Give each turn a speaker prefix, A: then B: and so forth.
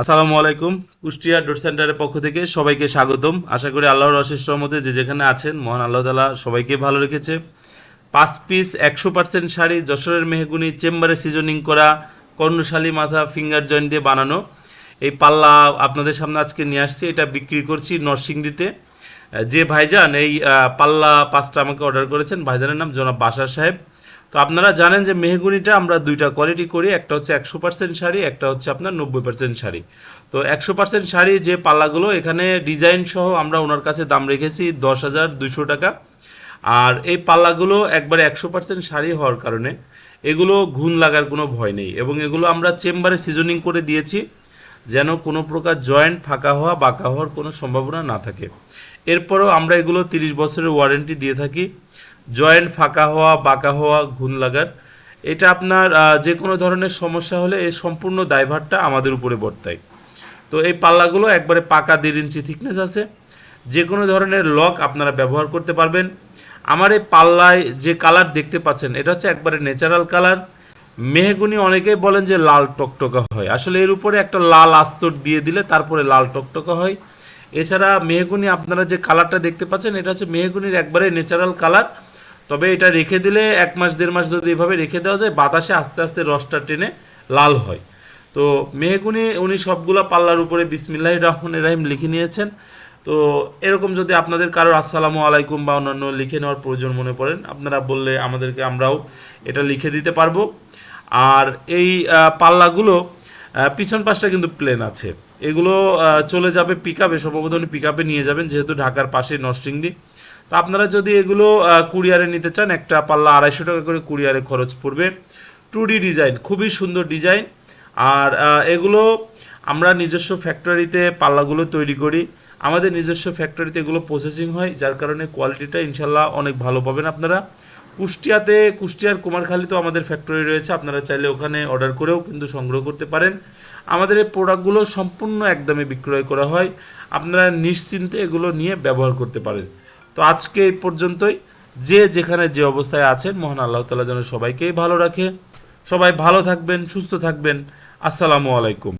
A: আসসালামু আলাইকুম। কুষ্টিয়া ডট সেন্টারের পক্ষ থেকে সবাইকে স্বাগতম। আশা করি আল্লাহর অশেষ রহমতে যে যেখানে আছেন, মহান আল্লাহ তালা সবাইকে ভালো রেখেছে। পাঁচ পিস একশো পার্সেন্ট শাড়ি, যশোরের মেহগুনি, চেম্বারে সিজনিং করা, কর্ণশালী মাথা, ফিঙ্গার জয়েন্ট দিয়ে বানানো। এই পাল্লা আপনাদের সামনে আজকে নিয়ে আসছি। এটা বিক্রি করছি নরসিংদীতে। যে ভাইজান এই পাল্লা পাঁচটা আমাকে অর্ডার করেছেন, ভাইজানের নাম জনাব বাসার সাহেব। তো আপনারা জানেন যে মেহগুনিটা আমরা দুইটা কোয়ালিটি করি, একটা হচ্ছে একশো পার্সেন্ট শাড়ি, একটা হচ্ছে আপনার নব্বই পার্সেন্ট শাড়ি। তো একশো পার্সেন্ট শাড়ি যে পাল্লাগুলো, এখানে ডিজাইন সহ আমরা ওনার কাছে দাম রেখেছি দশ হাজার দুশো টাকা। আর এই পাল্লাগুলো একবারে একশো পার্সেন্ট শাড়ি হওয়ার কারণে, এগুলো ঘুণ লাগার কোনো ভয় নেই। এবং এগুলো আমরা চেম্বারে সিজনিং করে দিয়েছি। যেন কোনো প্রকার জয়েন্ট ফাঁকা হওয়া, বাঁকা হওয়ার কোনো সম্ভাবনা না থাকে। এরপরেও আমরা এগুলো তিরিশ বছরের ওয়ারেন্টি দিয়ে থাকি। জয়েন্ট ফাঁকা হওয়া, বাঁকা হওয়া, ঘুণ লাগার, এটা আপনার যে কোনো ধরনের সমস্যা হলে এই সম্পূর্ণ দায়ভারটা আমাদের উপরে বর্তায়। তো এই পাল্লাগুলো একবারে পাকা দেড় ইঞ্চি থিকনেস আছে। যে কোনো ধরনের লক আপনারা ব্যবহার করতে পারবেন। আমার এই পাল্লায় যে কালার দেখতে পাচ্ছেন, এটা হচ্ছে একবারে ন্যাচারাল কালার মেহগুনি অনেকেই বলেন যে লাল টকটকা হয়। আসলে এর উপরে একটা লাল আস্তর দিয়ে দিলে তারপরে লাল টকটকা হয়। এছাড়া মেহগুনি আপনারা যে কালারটা দেখতে পাচ্ছেন, এটা হচ্ছে মেহগুনির একবারে ন্যাচারাল কালার। তবে এটা রেখে দিলে এক মাস, দেড় মাস যদি এভাবে রেখে দেওয়া যায়, বাতাসে আস্তে আস্তে রসটা টেনে লাল হয়। তো মেহগুনি উনি সবগুলা পাল্লার উপরে বিসমিল্লাহ রহমান রাহিম লিখে নিয়েছেন। তো এরকম যদি আপনাদের কারোর আসসালামু আলাইকুম বা অন্যান্য লিখে নেওয়ার প্রয়োজন মনে পড়েন আপনারা বললে আমাদেরকে আমরাও এটা লিখে দিতে পারব। আর এই পাল্লাগুলো পিছন পাশটা কিন্তু প্লেন আছে। এগুলো চলে যাবে পিক আপে সম্ভবত পিক আপে নিয়ে যাবেন, যেহেতু ঢাকার পাশে নরসিংদী তো আপনারা যদি এগুলো কুরিয়ারে নিতে চান, একটা পাল্লা আড়াইশো টাকা করে কুরিয়ারে খরচ পড়বে। টু ডি ডিজাইন খুবই সুন্দর ডিজাইন আর এগুলো আমরা নিজস্ব ফ্যাক্টরিতে পাল্লাগুলো তৈরি করি। আমাদের নিজস্ব ফ্যাক্টরিতে এগুলো প্রসেসিং হয়, যার কারণে কোয়ালিটিটা ইনশাল্লাহ অনেক ভালো পাবেন আপনারা। কুষ্টিয়াতে, কুষ্টিয়ার কুমারখালীতেও আমাদের ফ্যাক্টরি রয়েছে, আপনারা চাইলে ওখানে অর্ডার করেও কিন্তু সংগ্রহ করতে পারেন। আমাদের এই প্রোডাক্টগুলো সম্পূর্ণ একদমে বিক্রয় করা হয়, আপনারা নিশ্চিন্তে এগুলো নিয়ে ব্যবহার করতে পারেন। তো আজকে এই পর্যন্তই। যে যেখানে যে অবস্থায় আছেন, মহান আল্লাহ তালা যেন সবাইকেই ভালো রাখে। সবাই ভালো থাকবেন, সুস্থ থাকবেন। আসসালামু আলাইকুম।